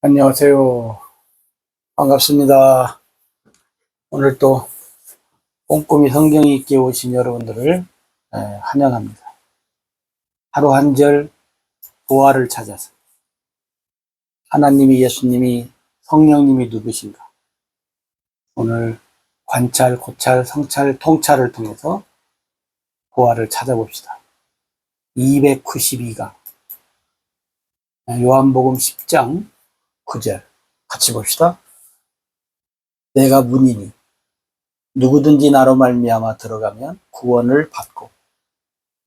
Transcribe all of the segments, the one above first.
안녕하세요. 반갑습니다. 오늘 또 꼼꼼히 성경 읽기 오신 여러분들을 에, 환영합니다. 하루 한 절 보화를 찾아서 하나님이 예수님이 성령님이 누구신가 오늘 관찰, 고찰, 성찰, 통찰을 통해서 보화를 찾아봅시다. 292강 요한복음 10장 9절 같이 봅시다. 내가 문이니 누구든지 나로 말미암아 들어가면 구원을 받고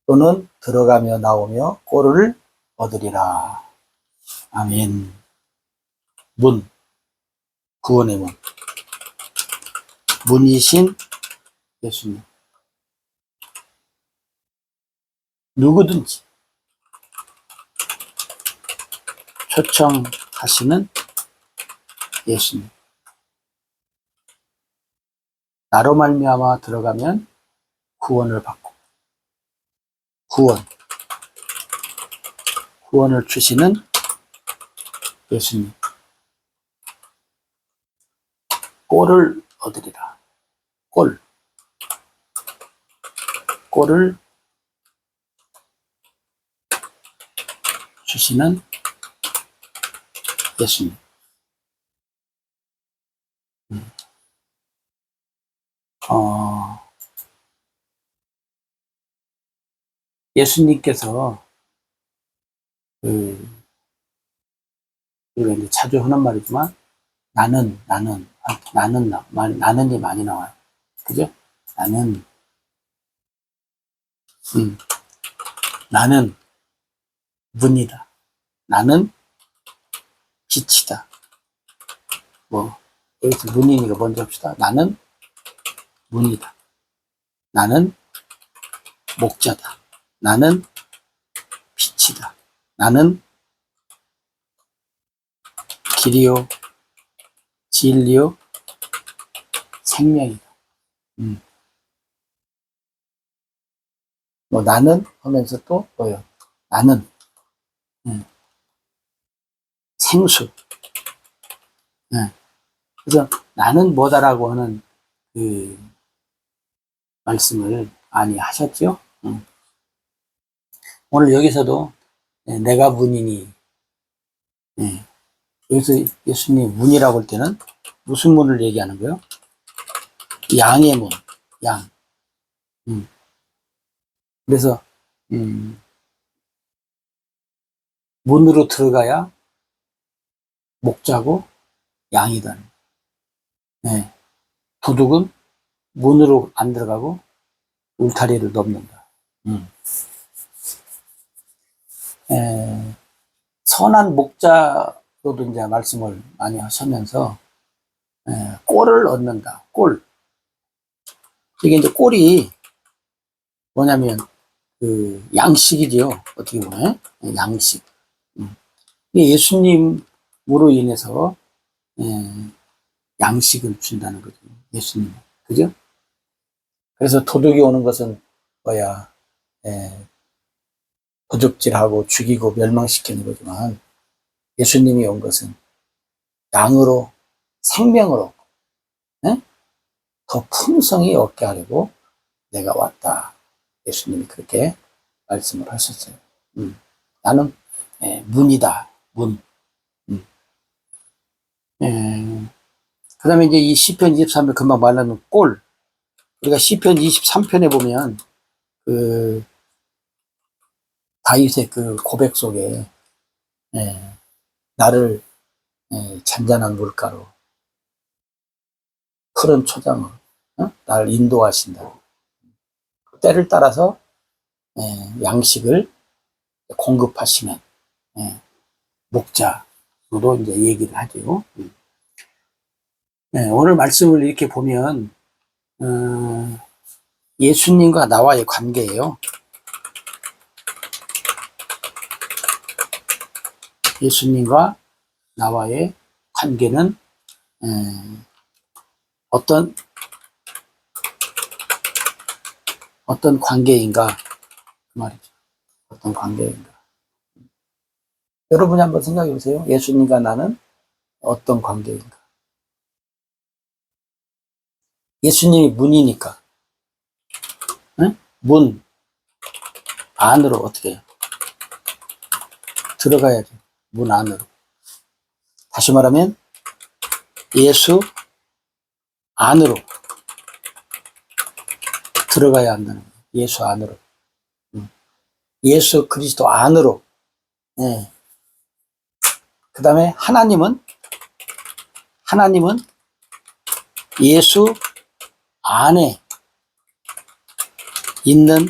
또는 들어가며 나오며 꼴을 얻으리라. 아멘. 문 구원의 문 문이신 예수님 누구든지 초청 하시는 예수님. 나로 말미암아 들어가면 구원을 받고 구원 구원을 주시는 예수님. 꼴을 얻으리라. 꼴. 꼴을 주시는 예수님. 음. 어, 예수님께서 그 우리가 이제 자주 하는 말이지만 나는 나는 아, 나는 나, 말, 나는이 많이 나와요. 그죠? 나는 음, 나는 문이다. 나는 빛이다. 뭐, 여기서 문이니까 먼저 합시다. 나는 문이다. 나는 목자다. 나는 빛이다. 나는 길이요, 진리요, 생명이다. 음. 뭐, 나는 하면서 또 뭐요? 나는, 음. 생수. 네. 그래서 나는 뭐다라고 하는 그 말씀을 많이 하셨죠. 음. 오늘 여기서도 네, 내가 문이니 네. 여기서 예수님 문이라고 할 때는 무슨 문을 얘기하는 거예요? 양의 문, 양. 음. 그래서 음, 문으로 들어가야 목자고 양이다. 네. 도둑은 문으로 안 들어가고 울타리를 넘는다. 음. 에, 선한 목자로도 이제 말씀을 많이 하시면서 에, 꼴을 얻는다. 꼴. 이게 이제 꼴이 뭐냐면 그 양식이지요. 어떻게 보면 양식. 음. 예수님 으로 인해서 에, 양식을 준다는 거죠. 예수님. 그죠? 그래서 도둑이 오는 것은 뭐야, 에, 도둑질하고 죽이고 멸망시키는 거지만 예수님이 온 것은 양으로 생명으로 에? 더 풍성히 얻게 하려고 내가 왔다. 예수님이 그렇게 말씀을 하셨어요. 음. 나는 에, 문이다. 문. 음. 에, 그 다음에 이제 이 시편 23편 금방 말하는 꼴. 우리가 시편 23편에 보면 그 다윗의 그 고백 속에 예, 나를 예, 잔잔한 물가로 푸른 초장으로 어? 나를 인도하신다. 그 때를 따라서 예, 양식을 공급하시는 예, 목자 로도 이제 얘기를 하죠. 음. 네, 오늘 말씀을 이렇게 보면 어, 예수님과 나와의 관계예요. 예수님과 나와의 관계는 에, 어떤 어떤 관계인가 그 말이죠. 어떤 관계인가. 여러분이 한번 생각해 보세요. 예수님과 나는 어떤 관계인가? 예수님이 문이니까. 응? 문 안으로 어떻게 해요? 들어가야죠. 문 안으로. 다시 말하면 예수 안으로 들어가야 한다는 거예요. 예수 안으로. 음. 예수 그리스도 안으로. 예. 그 다음에 하나님은 하나님은 예수 안에 있는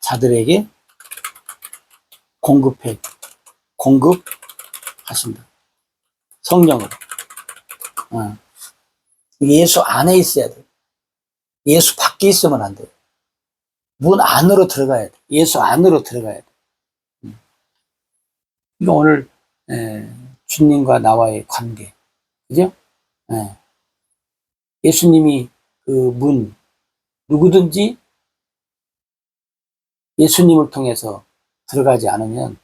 자들에게 공급해 공급하신다. 성령으로. 어. 예수 안에 있어야 돼. 예수 밖에 있으면 안 돼. 문 안으로 들어가야 돼. 예수 안으로 들어가야 돼. 음. 이거 오늘 에, 주님과 나와의 관계, 그죠? 예. 예수님이 그 문 누구든지 예수님을 통해서 들어가지 않으면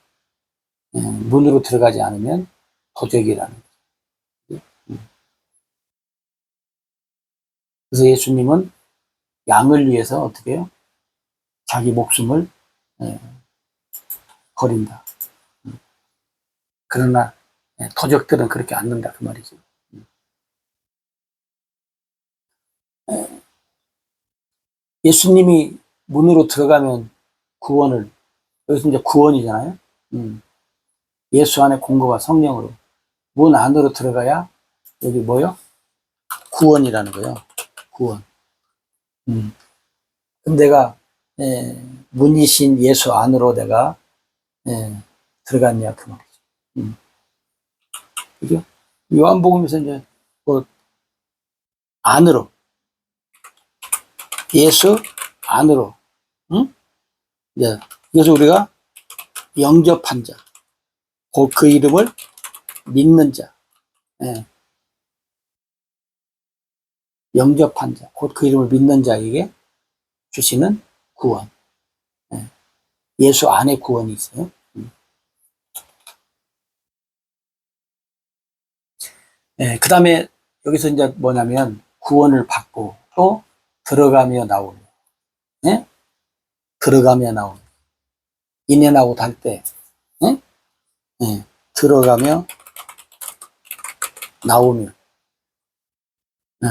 예, 문으로 들어가지 않으면 도적이라는 거죠. 음. 그래서 예수님은 양을 위해서 어떻게 해요? 자기 목숨을 예, 버린다. 음. 그러나 예, 도적들은 그렇게 않는다 그 말이죠. 음. 예, 예수님이 문으로 들어가면 구원을 여기서 이제 구원이잖아요. 음. 예수 안에 공급과 성령으로 문 안으로 들어가야 여기 뭐요? 구원이라는 거요. 구원. 음. 내가 예, 문이신 예수 안으로 내가 예, 들어갔냐 그 말이죠. 음. 그죠? 요한복음에서 이제 뭐 안으로 예수 안으로 응? 이제 그래서 우리가 영접한 자, 곧그 이름을 믿는 자, 예. 영접한 자, 곧 그 이름을 믿는 자에게 주시는 구원. 예. 예수 안에 구원이 있어요. 음. 예, 그 다음에 여기서 이제 뭐냐면 구원을 받고 또 들어가며 나오며, 예? 들어가며 나오며, 인앤아웃 할 때, 예? 예, 들어가며 나오며, 예,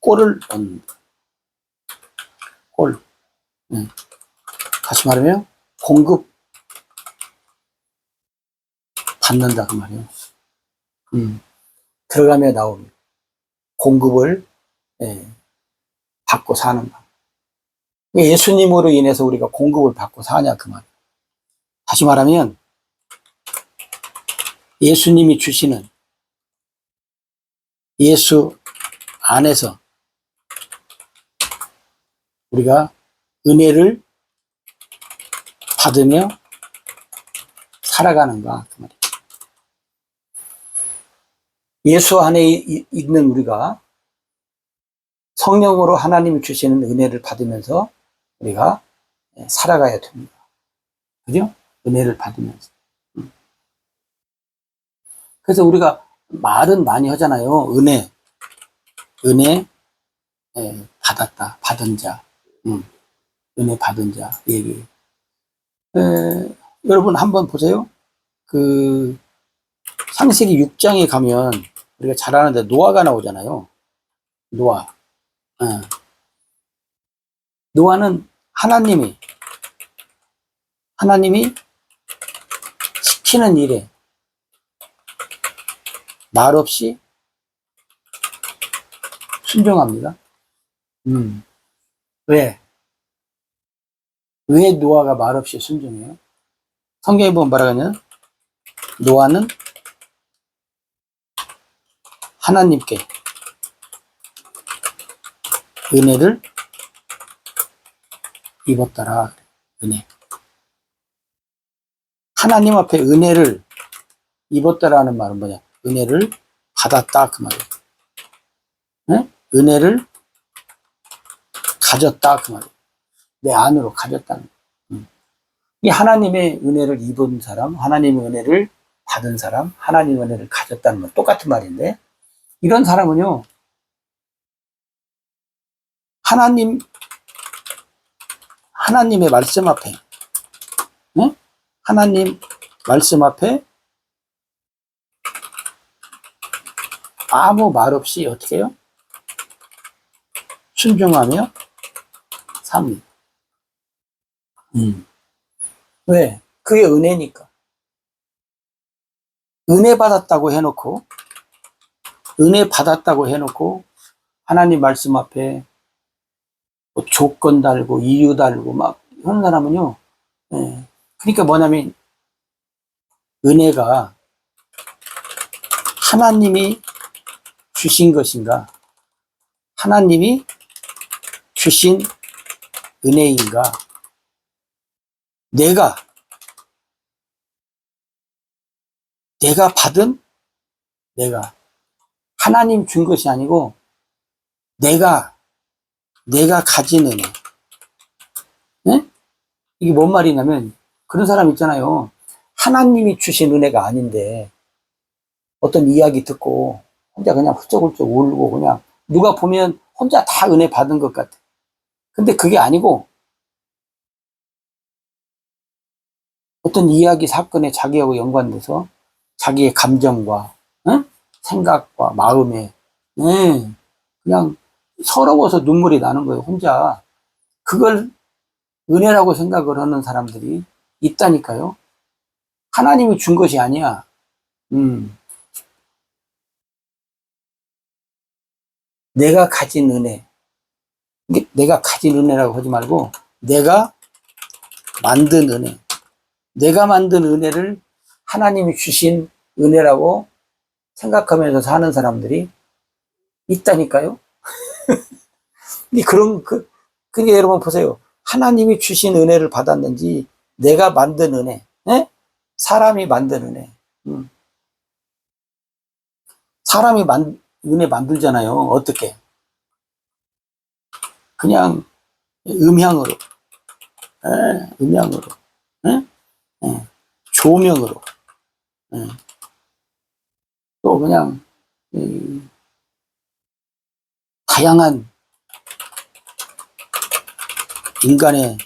골을 넣는다. 골. 예. 다시 말하면 공급 받는다 그 말이에요. 음, 들어가며 나오며 공급을 예, 받고 사는 거. 예수님으로 인해서 우리가 공급을 받고 사냐 그 말. 다시 말하면 예수님이 주시는 예수 안에서 우리가 은혜를 받으며 살아가는가 그 말이에요. 예수 안에 이- 있는 우리가 성령으로 하나님이 주시는 은혜를 받으면서 우리가 살아가야 됩니다. 그죠? 은혜를 받으면서. 음. 그래서 우리가 말은 많이 하잖아요. 은혜. 은혜 예, 받았다. 받은 자. 음. 은혜 받은 자 얘기. 에, 여러분 한번 보세요. 그 창세기 6장에 가면 우리가 잘 아는데 노아가 나오잖아요. 노아. 예. 노아는 하나님이 하나님이 시키는 일에 말 없이 순종합니다. 음. 왜? 왜 노아가 말 없이 순종해요? 성경에 보면 뭐라 하냐면 노아는 하나님께 은혜를 입었더라. 은혜. 하나님 앞에 은혜를 입었다라는 말은 뭐냐? 은혜를 받았다 그 말이에요. 네? 은혜를 가졌다 그 말이에요. 내 안으로 가졌다는. 음. 이 하나님의 은혜를 입은 사람, 하나님의 은혜를 받은 사람, 하나님 은혜를 가졌다는 건 똑같은 말인데, 이런 사람은요, 하나님, 하나님의 말씀 앞에, 응? 하나님 말씀 앞에 아무 말 없이 어떻게 해요? 순종하며 삽니다. 음. 왜? 그게 은혜니까. 은혜 받았다고 해놓고, 은혜 받았다고 해놓고, 하나님 말씀 앞에 뭐 조건 달고, 이유 달고, 막, 이런 사람은요, 예. 그러니까 뭐냐면, 은혜가 하나님이 주신 것인가? 하나님이 주신 은혜인가? 내가, 내가 받은, 내가, 하나님 준 것이 아니고, 내가, 내가 가진 은혜. 네? 이게 뭔 말이냐면, 그런 사람 있잖아요. 하나님이 주신 은혜가 아닌데, 어떤 이야기 듣고, 혼자 그냥 훌쩍훌쩍 울고, 그냥, 누가 보면 혼자 다 은혜 받은 것 같아. 근데 그게 아니고, 어떤 이야기 사건에 자기하고 연관돼서 자기의 감정과 응? 생각과 마음에 예, 그냥 서러워서 눈물이 나는 거예요 혼자. 그걸 은혜라고 생각을 하는 사람들이 있다니까요. 하나님이 준 것이 아니야. 음. 내가 가진 은혜. 내가 가진 은혜라고 하지 말고 내가 만든 은혜. 내가 만든 은혜를 하나님이 주신 은혜라고 생각하면서 사는 사람들이 있다니까요. 근데 그런 그 그게 여러분 보세요. 하나님이 주신 은혜를 받았는지 내가 만든 은혜, 예? 사람이 만든 은혜. 음. 사람이 만 은혜 만들잖아요. 어떻게? 그냥 음향으로, 예, 음향으로. 예? 예, 조명으로, 예. 또 그냥, 이, 다양한 인간의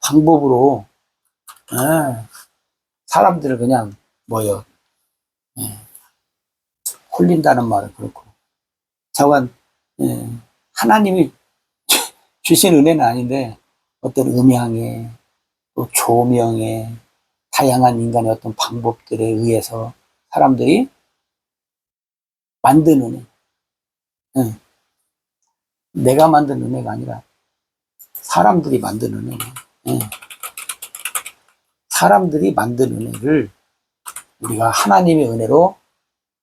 방법으로, 예, 사람들을 그냥, 뭐요, 예, 홀린다는 말은 그렇고, 저건, 예, 하나님이 주- 주신 은혜는 아닌데, 어떤 음향에, 또 조명에, 다양한 인간의 어떤 방법들에 의해서 사람들이 만든 은혜. 응. 내가 만든 은혜가 아니라 사람들이 만든 은혜. 응. 사람들이 만든 은혜를 우리가 하나님의 은혜로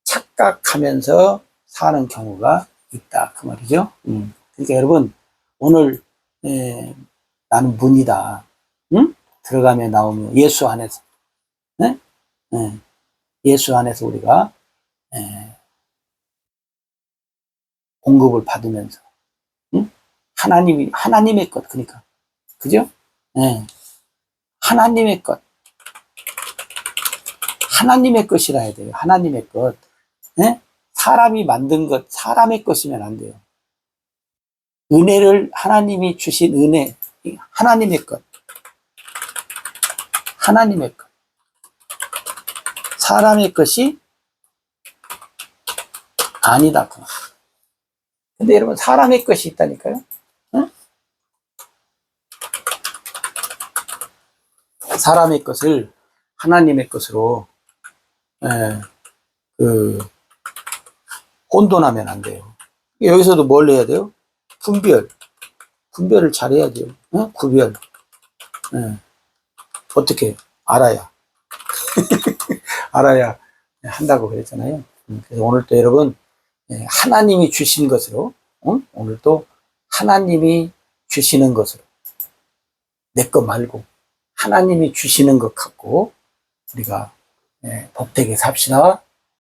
착각하면서 사는 경우가 있다. 그 말이죠. 음. 그러니까 여러분, 오늘, 에, 나는 문이다. 응? 들어가며 나오며 예수 안에서 네? 네. 예수 안에서 우리가 예, 공급을 받으면서 응? 하나님이 하나님의 것 그러니까 그죠? 예. 하나님의 것 하나님의 것이라 해야 돼요. 하나님의 것 예? 사람이 만든 것 사람의 것이면 안 돼요. 은혜를 하나님이 주신 은혜 하나님의 것 하나님의 것. 사람의 것이 아니다. 근데 여러분, 사람의 것이 있다니까요? 응? 사람의 것을 하나님의 것으로, 예, 그, 혼돈하면 안 돼요. 여기서도 뭘 해야 돼요? 분별. 분별을 잘 해야 돼요. 응? 구별. 예. 어떻게 알아야 알아야 한다고 그랬잖아요. 음, 그래서 오늘 또 여러분 예, 하나님이 주신 것으로 응? 오늘 또 하나님이 주시는 것으로 내 것 말고 하나님이 주시는 것 갖고 우리가 예, 복되게 삽시다.